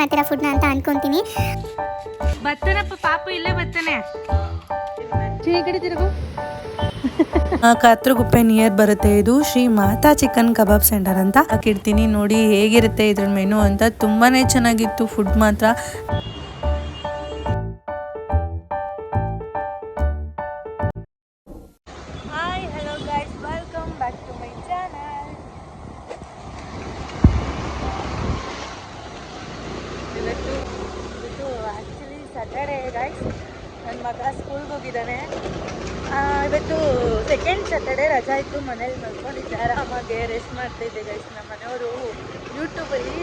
ಮಾಡ್ತೀರಾ ಫುಡ್ನ ಅಂತ ಅನ್ಕೊಂತೀನಿ. ಬರ್ತಾನಪ್ಪ ಪಾಪು ಇಲ್ಲೇ ಬರ್ತಾನೆ ಕಾತ್ರಗುಪ್ಪೆ ನಿಯರ್ ಬರುತ್ತೆ ಇದು. Shri Mata chicken kebab centre ಅಂತ ಹಾಕಿರ್ತೀನಿ. ನೋಡಿ ಹೇಗಿರುತ್ತೆ ಇದ್ರ ಮೆನು ಅಂತ. ತುಂಬಾನೇ ಚೆನ್ನಾಗಿತ್ತು ಫುಡ್ ಮಾತ್ರ. ಆ್ಯಕ್ಚುಲಿ ಗೈಸ್ ನನ್ನ ಮಗ ಸ್ಕೂಲ್ಗೆ ಹೋಗಿದ್ದಾನೆ. ಇವತ್ತು ಸೆಕೆಂಡ್ ಸ್ಯಾಟರ್ಡೇ ರಜಾ ಇತ್ತು, ಮನೇಲಿ ಮಲ್ಕೊಂಡಿದ್ದೆ. ಆರಾಮಾಗೆ ರೆಸ್ಟ್ ಮಾಡ್ತಿದ್ದೆ ಗೈಸ್ ನಮ್ಮ ಮನೆಯವರು ಯೂಟ್ಯೂಬಲ್ಲಿ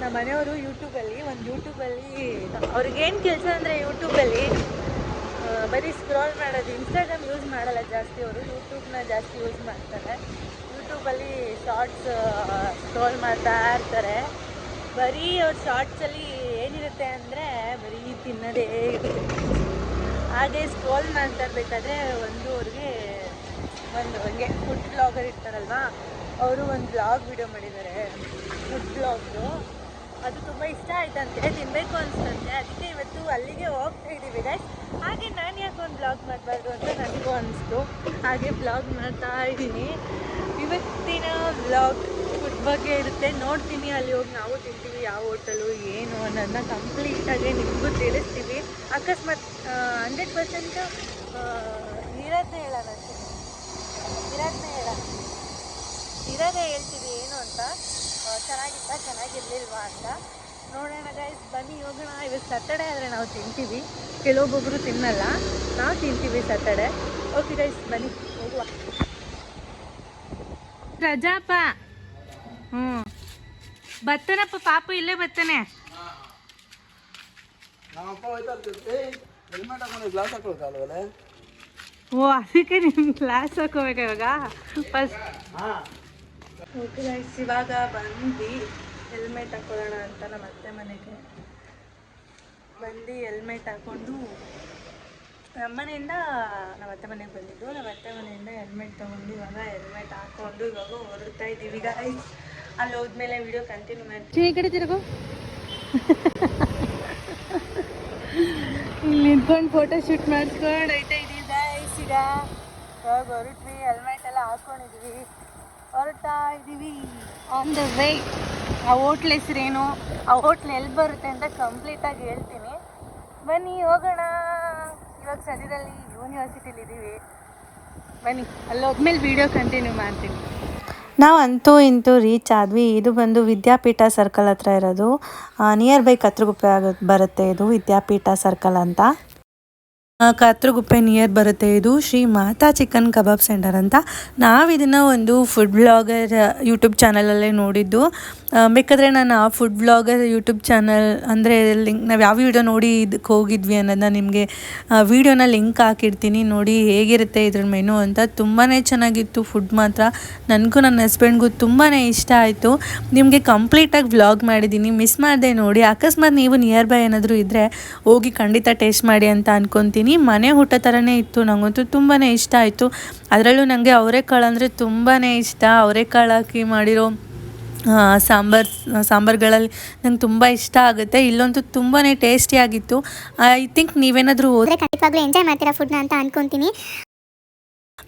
ನಮ್ಮ ಮನೆಯವರು ಯೂಟ್ಯೂಬಲ್ಲಿ ಒಂದು ಯೂಟ್ಯೂಬಲ್ಲಿ ಅವ್ರಿಗೇನು ಕೆಲಸ ಅಂದರೆ ಯೂಟ್ಯೂಬಲ್ಲಿ ಬರೀ ಸ್ಕ್ರಾಲ್ ಮಾಡೋದು. ಇನ್ಸ್ಟಾಗ್ರಾಮ್ ಯೂಸ್ ಮಾಡಲ್ಲ ಜಾಸ್ತಿ ಅವರು. ಯೂಟ್ಯೂಬ್ನ ಜಾಸ್ತಿ ಯೂಸ್ ಮಾಡ್ತಾರೆ. ಯೂಟ್ಯೂಬಲ್ಲಿ ಶಾರ್ಟ್ಸ್ ಸ್ಕ್ರೋಲ್ ಮಾಡ್ತಾ ಇರ್ತಾರೆ. ಬರೀ ಅವ್ರ ಶಾರ್ಟ್ಸಲ್ಲಿ ಏನಿರುತ್ತೆ ಅಂದರೆ ಬರೀ ತಿನ್ನೋದೇ ಇರುತ್ತೆ. ಹಾಗೆ ಸ್ಕ್ರೋಲ್ ಮಾಡ್ತಾ ಇರಬೇಕಾದ್ರೆ ಒಂದು ಅವ್ರಿಗೆ ಒಂದು ಹಂಗೆ ಫುಡ್ ಬ್ಲಾಗರ್ ಇರ್ತಾರಲ್ವ, ಅವರು ಒಂದು ಬ್ಲಾಗ್ ವಿಡಿಯೋ ಮಾಡಿದ್ದಾರೆ. ಫುಡ್ ಬ್ಲಾಗ್ದು. ಅದು ತುಂಬ ಇಷ್ಟ ಆಯ್ತಂತೆ ತಿನ್ನಬೇಕು ಅನಿಸ್ತಂತೆ. ಅದಕ್ಕೆ ಇವತ್ತು ಅಲ್ಲಿಗೆ ಹೋಗ್ತಾ ಇದ್ದೀವಿ ಗೈಸ್ ಹಾಗೆ ನಾನು ಯಾಕೆ ಒಂದು ಬ್ಲಾಗ್ ಮಾಡಬಾರ್ದು ಅಂತ ನನಗೂ ಅನಿಸ್ತು. ಹಾಗೆ ಬ್ಲಾಗ್ ಮಾಡ್ತಾ ಇದ್ದೀನಿ ಇವತ್ತಿನ ಬ್ಲಾಗ್ ಫುಡ್ ಬಗ್ಗೆ ಇರುತ್ತೆ. ನೋಡ್ತೀನಿ ಅಲ್ಲಿ ಹೋಗಿ ನಾವು ತಿಂತೀವಿ, ಯಾವ ಹೋಟೆಲು ಏನು ಅನ್ನೋದನ್ನ ಕಂಪ್ಲೀಟಾಗಿ ನಿಮಗೂ ತಿಳಿಸ್ತೀವಿ. ಅಕಸ್ಮಾತ್ ಹಂಡ್ರೆಡ್ ಪರ್ಸೆಂಟ್ ಇರೋದನ್ನೇ ಹೇಳೋಣ ಇರೋದನ್ನೇ ಹೇಳೋಣ. ಇರೋದೇ ಹೇಳ್ತೀವಿ ಏನು ಅಂತ? ಚೆನ್ನಾಗಿತ್ತಾ? ಚೆನ್ನಾಗಿರ್ಲಿಲ್ವಾ ಅಂತ. ನೋಡೋಣ ಗೈಸ್ ಬನ್ನಿ ಹೋಗೋಣ. ಇವತ್ತು ಸಟರ್ಡೆ ಆದರೆ ನಾವು ತಿಂತೀವಿ. ಕೆಲವೊಬ್ಬೊಬ್ಬರು ತಿನ್ನಲ್ಲ. ನಾವು ತಿಂತೀವಿ ಸಟರ್ಡೆ ಓಕೆ ಗೈಸ್ ಬನ್ನಿ ಹೋಗುವ. ರಜಾಪ ಹ್ಞೂ ಬರ್ತಾನಪ್ಪ ಪಾಪ ಇಲ್ಲೇ ಬರ್ತಾನೆ. ಓ ಅದಕ್ಕೆ ನಿಮ್ಗೆ ಗ್ಲಾಸ್ ಹಾಕೋಬೇಕು ಇವಾಗ? ಫಸ್ಟ್ ಹಾಂ. ಓಕೆ ಗೈಸ್ ಇವಾಗ ಬಂದು ಹೆಲ್ಮೆಟ್ ಹಾಕೊಳ್ಳೋಣ ಅಂತ ನಮ್ಮ ಅತ್ತೆ ಮನೆಗೆ. ಬಂದು ಹೆಲ್ಮೆಟ್ ಹಾಕ್ಕೊಂಡು ನಮ್ಮ ಮನೆಯಿಂದ, ನಮ್ಮ ಅತ್ತೆ ಮನೆಗೆ ಬಂದಿದ್ದು. ನಮ್ಮ ಅತ್ತೆ ಮನೆಯಿಂದ ಹೆಲ್ಮೆಟ್ ತೊಗೊಂಡು ಇವಾಗ ಹೆಲ್ಮೆಟ್ ಹಾಕ್ಕೊಂಡು ಇವಾಗ ಹೊರಡ್ತಾ ಇದ್ದೀವಿ ಗೈಸ್ ಅಲ್ಲಿ ಹೋದ್ಮೇಲೆ ವಿಡಿಯೋ ಕಂಟಿನ್ಯೂ ಮಾಡ್ತೀವಿ ಈ ಕಡೆ ತಿರುಗು. ಇಲ್ಲಿ ನಿಂತ್ಕೊಂಡು ಫೋಟೋ ಶೂಟ್ ಮಾಡಿಸ್ಕೊಂಡು ಹೋಯ್ತಾ ಇದ್ದೀವಿ ಗೈಸ್ ಈಗ ಇವಾಗ ಹೊರಟ್ವಿ ಹೆಲ್ಮೆಟ್ ಎಲ್ಲ ಹಾಕೊಂಡಿದ್ದೀವಿ ಹೊರಡ್ತಾ ಇದ್ದೀವಿ ಆನ್ ದ ವೇ ಆ ಹೋಟ್ಲ್ ಹೆಸರೇನು? ಆ ಹೋಟ್ಲ್ ಎಲ್ಲಿ ಬರುತ್ತೆ ಅಂತ ಕಂಪ್ಲೀಟಾಗಿ ಹೇಳ್ತೀನಿ. ಬನ್ನಿ ಹೋಗೋಣ. ಇವಾಗ ಸದ್ಯದಲ್ಲಿ ಯೂನಿವರ್ಸಿಟಿಲಿ ಇದ್ದೀವಿ ಬನ್ನಿ ಅಲ್ಲಿ ಹೋದ್ಮೇಲೆ ವಿಡಿಯೋ ಕಂಟಿನ್ಯೂ ಮಾಡ್ತೀನಿ. ನಾವು ಅಂತೂ ಇಂತೂ ರೀಚ್ ಆದ್ವಿ. ಇದು ಬಂದು ವಿದ್ಯಾಪೀಠ ಸರ್ಕಲ್ ಹತ್ರ ಇರೋದು. ನಿಯರ್ ಬೈ ಕತ್ರಗುಪ್ಪೆ ಆಗ ಬರುತ್ತೆ ಇದು ವಿದ್ಯಾಪೀಠ ಸರ್ಕಲ್ ಅಂತ. ಕತ್ರಗುಪ್ಪೆ ನಿಯರ್ ಬರುತ್ತೆ. ಇದು Shri Mata chicken kebab centre ಅಂತ. ನಾವು ಇದನ್ನು ಒಂದು ಫುಡ್ ಬ್ಲಾಗರ್ ಯೂಟ್ಯೂಬ್ ಚಾನಲಲ್ಲೇ ನೋಡಿದ್ದು. ಬೇಕಾದರೆ ನಾನು ಆ ಫುಡ್ ಬ್ಲಾಗರ್ ಯೂಟ್ಯೂಬ್ ಚಾನಲ್ ಅಂದರೆ ಲಿಂಕ್ ನಾವು ಯಾವ ವಿಡಿಯೋ ನೋಡಿ ಇದಕ್ಕೆ ಹೋಗಿದ್ವಿ ಅನ್ನೋದನ್ನ ನಿಮಗೆ ವಿಡಿಯೋನ ಲಿಂಕ್ ಹಾಕಿರ್ತೀನಿ. ನೋಡಿ ಹೇಗಿರುತ್ತೆ ಇದ್ರ ಮೆನು ಅಂತ. ತುಂಬಾ ಚೆನ್ನಾಗಿತ್ತು ಫುಡ್ ಮಾತ್ರ. ನನಗೂ ನನ್ನ ಹಸ್ಬೆಂಡ್ಗೂ ತುಂಬಾ ಇಷ್ಟ ಆಯಿತು. ನಿಮಗೆ ಕಂಪ್ಲೀಟಾಗಿ ವ್ಲಾಗ್ ಮಾಡಿದ್ದೀನಿ ಮಿಸ್ ಮಾಡದೆ ನೋಡಿ. ಅಕಸ್ಮಾತ್ ನೀವು ನಿಯರ್ ಬೈ ಏನಾದರೂ ಇದ್ದರೆ ಹೋಗಿ ಖಂಡಿತ ಟೇಸ್ಟ್ ಮಾಡಿ ಅಂತ ಅನ್ಕೊತೀನಿ ಮನೆ ಊಟ ಥರನೇ ಇತ್ತು ನನಗಂತೂ ತುಂಬಾ ಇಷ್ಟ ಆಯಿತು. ಅದರಲ್ಲೂ ನನಗೆ ಅವರೆಕಾಳು ಅಂದರೆ ತುಂಬಾ ಇಷ್ಟ. ಅವರೆಕಾಳು ಹಾಕಿ ಮಾಡಿರೋ ಸಾಂಬಾರ್, ಸಾಂಬಾರ್ಗಳಲ್ಲಿ ನಂಗೆ ತುಂಬ ಇಷ್ಟ ಆಗುತ್ತೆ. ಇಲ್ಲಂತೂ ತುಂಬಾ ಟೇಸ್ಟಿಯಾಗಿತ್ತು ಐ ಥಿಂಕ್ ನೀವೇನಾದರೂ ಹೋದರೆ ಖಂಡಿತವಾಗ್ಲೂ ಎಂಜಾಯ್ ಮಾಡ್ತೀರಾ ಫುಡ್ನ ಅಂತ ಅನ್ಕೊಂತೀನಿ.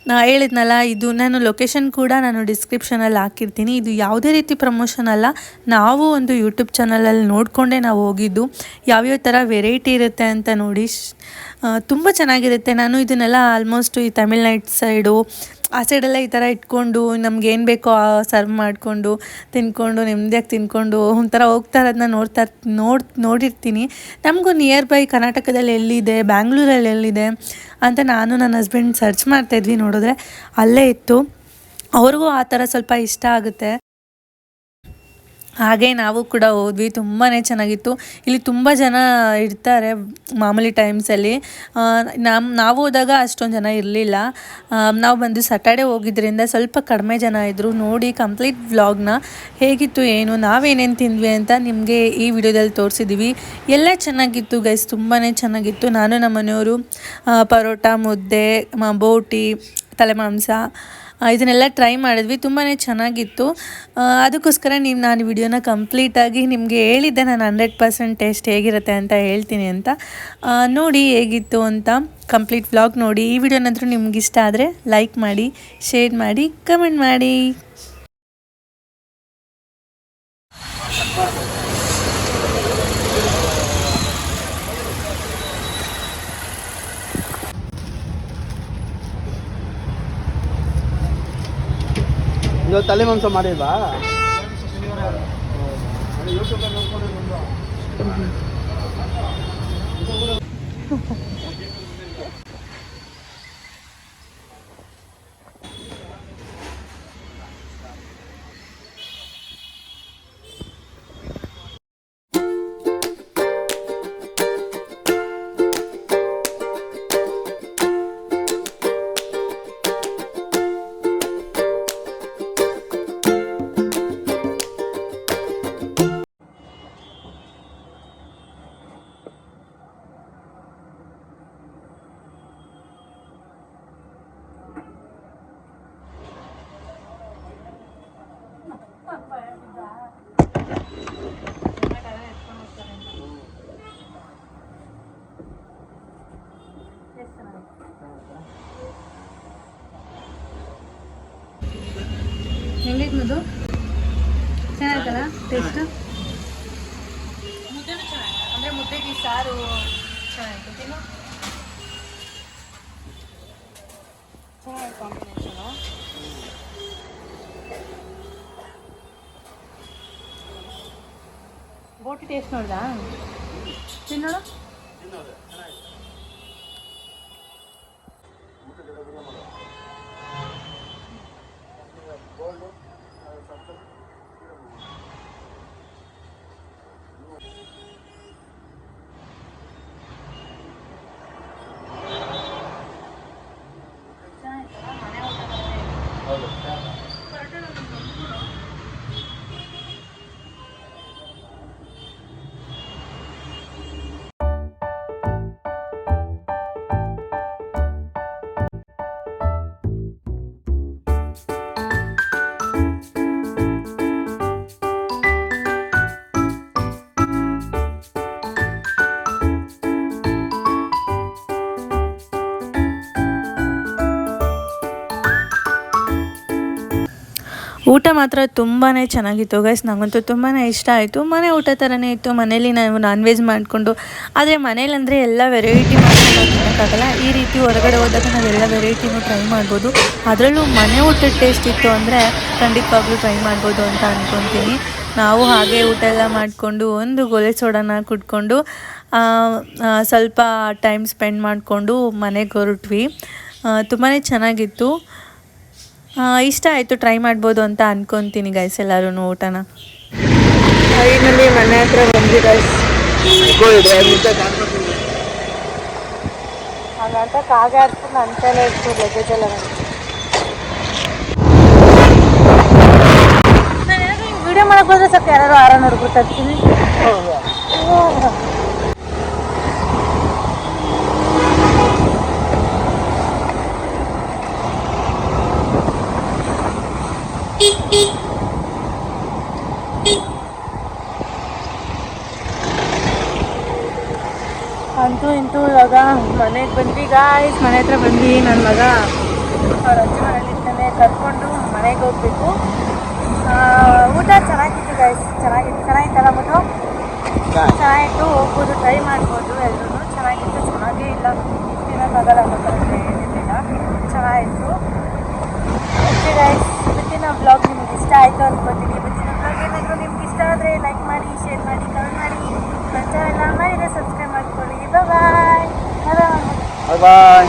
ನಾ ಹೇಳಿದ್ನಲ್ಲ, ಇದು ನಾನು ಲೊಕೇಶನ್ ಕೂಡ ನಾನು ಡಿಸ್ಕ್ರಿಪ್ಷನಲ್ಲಿ ಹಾಕಿರ್ತೀನಿ. ಇದು ಯಾವುದೇ ರೀತಿ ಪ್ರಮೋಷನ್ ಅಲ್ಲ. ನಾವು ಒಂದು ಯೂಟ್ಯೂಬ್ ಚಾನಲಲ್ಲಿ ನೋಡಿಕೊಂಡೇ ನಾವು ಹೋಗಿದ್ದು. ಯಾವ್ಯಾವ ಥರ ವೆರೈಟಿ ಇರುತ್ತೆ ಅಂತ ನೋಡಿ. ತುಂಬ ಚೆನ್ನಾಗಿರುತ್ತೆ. ನಾನು ಇದನ್ನೆಲ್ಲ ಆಲ್ಮೋಸ್ಟ್ ಈ ತಮಿಳ್ನಾಡು ಸೈಡು ಆ ಸೈಡೆಲ್ಲ ಈ ಥರ ಇಟ್ಕೊಂಡು ನಮ್ಗೆ ಏನು ಬೇಕೋ ಸರ್ವ್ ಮಾಡಿಕೊಂಡು, ತಿನ್ಕೊಂಡು ನೆಮ್ಮದಿಯಾಗಿ ತಿನ್ಕೊಂಡು ಒಂಥರ ಹೋಗ್ತಾ ಇರೋದನ್ನ ನೋಡ್ತಾ ನೋಡ್, ನೋಡಿರ್ತೀನಿ. ನಮಗೂ ನಿಯರ್ ಬೈ ಕರ್ನಾಟಕದಲ್ಲಿ ಎಲ್ಲಿದೆ ಬ್ಯಾಂಗ್ಳೂರಲ್ಲಿ ಎಲ್ಲಿದೆ ಅಂತ ನಾನು ನನ್ನ ಹಸ್ಬೆಂಡ್ ಸರ್ಚ್ ಮಾಡ್ತಾಯಿದ್ವಿ ನೋಡಿದ್ರೆ ಅಲ್ಲೇ ಇತ್ತು. ಅವ್ರಿಗೂ ಆ ಥರ ಸ್ವಲ್ಪ ಇಷ್ಟ ಆಗುತ್ತೆ. ಹಾಗೆ ನಾವು ಕೂಡ ಹೋದ್ವಿ. ತುಂಬಾ ಚೆನ್ನಾಗಿತ್ತು. ಇಲ್ಲಿ ತುಂಬ ಜನ ಇರ್ತಾರೆ ಮಾಮೂಲಿ ಟೈಮ್ಸಲ್ಲಿ ನಮ್ಮ ನಾವು ಹೋದಾಗ ಅಷ್ಟೊಂದು ಜನ ಇರಲಿಲ್ಲ. ನಾವು ಬಂದು ಸಟರ್ಡೆ ಹೋಗಿದ್ದರಿಂದ ಸ್ವಲ್ಪ ಕಡಿಮೆ ಜನ ಇದ್ದರು ನೋಡಿ ಕಂಪ್ಲೀಟ್ ವ್ಲಾಗ್ನ ಹೇಗಿತ್ತು ಏನು ನಾವೇನೇನು ತಿಂದ್ವಿ ಅಂತ ನಿಮಗೆ ಈ ವಿಡಿಯೋದಲ್ಲಿ ತೋರಿಸಿದ್ವಿ. ಎಲ್ಲ ಚೆನ್ನಾಗಿತ್ತು ಗೈಸ್ ತುಂಬಾ ಚೆನ್ನಾಗಿತ್ತು. ನಾನು ನಮ್ಮ ಮನೆಯವರು ಪರೋಟ ಮುದ್ದೆ ಬೋಟಿ ತಲೆ ಮಾಂಸ ಆ, ಇದನ್ನೆಲ್ಲ ಟ್ರೈ ಮಾಡಿದ್ವಿ. ತುಂಬಾ ಚೆನ್ನಾಗಿತ್ತು. ಅದಕ್ಕೋಸ್ಕರ ನೀವು ನಾನು ವಿಡಿಯೋನ ಕಂಪ್ಲೀಟಾಗಿ ನಿಮಗೆ ಹೇಳಿದ್ದೆ. ನಾನು ಹಂಡ್ರೆಡ್ ಪರ್ಸೆಂಟ್ ಟೇಸ್ಟ್ ಹೇಗಿರುತ್ತೆ ಅಂತ ಹೇಳ್ತೀನಿ ಅಂತ. ನೋಡಿ ಹೇಗಿತ್ತು ಅಂತ ಕಂಪ್ಲೀಟ್ ವ್ಲಾಗ್ ನೋಡಿ. ಈ ವಿಡಿಯೋನಾದರೂ ನಿಮ್ಗೆ ಇಷ್ಟ ಆದರೆ ಲೈಕ್ ಮಾಡಿ ಶೇರ್ ಮಾಡಿ ಕಮೆಂಟ್ ಮಾಡಿ. ಇದು ತಲೆ ಮಾಂಸ ಮಾಡಿಲ್ವಾ? ಅಂದರೆ ಮುದ್ದೆಗೆ ಸಾರು ಚೆನ್ನಾಗಿತ್ತು ತಿನ್ನು ಚೆನ್ನಾಗಿ ಕಾಂಬಿನೇಷನು ಬೋಟಿ ಟೇಸ್ಟ್ ಊಟ ಮಾತ್ರ ತುಂಬಾ ಚೆನ್ನಾಗಿತ್ತು ಗೈಸ್ ನನಗಂತೂ ತುಂಬಾ ಇಷ್ಟ ಆಯಿತು. ಮನೆ ಊಟ ಥರನೇ ಇತ್ತು. ಮನೇಲಿ ನಾವು ನಾನ್ ವೆಜ್ ಮಾಡಿಕೊಂಡು ಆದರೆ ಮನೇಲಂದರೆ ಎಲ್ಲ ವೆರೈಟಿ ಮಾಡ್ಕೊಂಡು ಈ ರೀತಿ ಹೊರಗಡೆ ಹೋದಾಗ ನಾವೆಲ್ಲ ವೆರೈಟಿನೂ ಟ್ರೈ ಮಾಡ್ಬೋದು. ಅದರಲ್ಲೂ ಮನೆ ಊಟದ ಟೇಸ್ಟ್ ಇತ್ತು ಅಂದರೆ ಖಂಡಿತವಾಗ್ಲೂ ಟ್ರೈ ಮಾಡ್ಬೋದು ಅಂತ ಅಂದ್ಕೊತೀನಿ ನಾವು ಹಾಗೆ ಊಟ ಎಲ್ಲ ಮಾಡಿಕೊಂಡು ಒಂದು ಗೊಲೆ ಸೋಡಾನ ಆ, ಸ್ವಲ್ಪ ಟೈಮ್ ಸ್ಪೆಂಡ್ ಮಾಡಿಕೊಂಡು ಮನೆಗೆ ಹೊರಟ್ವಿ. ತುಂಬಾ ಚೆನ್ನಾಗಿತ್ತು. ಇಷ್ಟ ಆಯಿತು ಟ್ರೈ ಮಾಡ್ಬೋದು ಅಂತ ಅನ್ಕೊತೀನಿ ಗೈಸ್ ಎಲ್ಲರೂ ಊಟನ. ಫೈನಲಿ ಮನೆ ಹತ್ರ ಬಂದಿರೋ ಹಾಗಂತ ಕಾಗೆ ಆಡ್ಸ್ಬಿಟ್ಟು ನನ್ನ ಕೈಲೇ ಇಟ್ಟು ಲಗೇಜ್ ಎಲ್ಲ ನಾನು ವಿಡಿಯೋ ಮಾಡಕ್ಕೆ ಹೋದ್ರೆ ಸ್ವಲ್ಪ ಯಾರು ಆರ ನೋಡ್ಬಿಟ್ಟು ಅಂತೂ ಇಂತೂ ಇವಾಗ ಮನೆಗೆ ಬಂದ್ವಿ ಗಾಯ್ಸ್ ಮನೆ ಹತ್ರ ಬಂದ್ವಿ ನನ್ನ ಮಗ. ಅವ್ರ ಅಜ್ಜಿ ಮನೇಲಿರ್ತಾನೆ ಕರ್ಕೊಂಡು ಮನೆಗೆ ಹೋಗ್ಬೇಕು. ಊಟ ಚೆನ್ನಾಗಿತ್ತು ಗಾಯ್ಸ್ ಚೆನ್ನಾಗಿತ್ತು ಚೆನ್ನಾಗಿತ್ತಲ್ಲ ಮತ್ತು ಚೆನ್ನಾಗಿತ್ತು. ಹೋಗ್ಬೋದು ಟ್ರೈ ಮಾಡ್ಬೋದು ಎಲ್ಲರೂ ಚೆನ್ನಾಗಿತ್ತು, ಚೆನ್ನಾಗೇ ಇಲ್ಲ. ತಿನ್ನೋಕ್ಕಾಗಲ್ಲ ಅನ್ನೋ ಥರ ಏನಿರಲಿಲ್ಲ ಚೆನ್ನಾಗಿತ್ತು. ಓಕೆ ಗಾಯ್ಸ್ ಇವತ್ತಿನ ಬ್ಲಾಗ್ ಇಷ್ಟ ಆಯಿತು ಅನ್ಕೋತೀನಿ. ಇವತ್ತಿನ ಬ್ಲಾಗ್ ಏನಾದರೂ ನಿಮ್ಗೆ ಇಷ್ಟ ಆದರೆ ಲೈಕ್ ಮಾಡಿ ಶೇರ್ ಮಾಡಿ ಕಮೆಂಟ್ ಮಾಡಿ ನನ್ನ ಎಲ್ಲ ಮಾಡಿದರೆ ಸಬ್ಸ್ಕ್ರೈಬ್ ಮಾಡ್ಕೊಳ್ಳಿ. ಬಾಯ್ ಬಾಯ್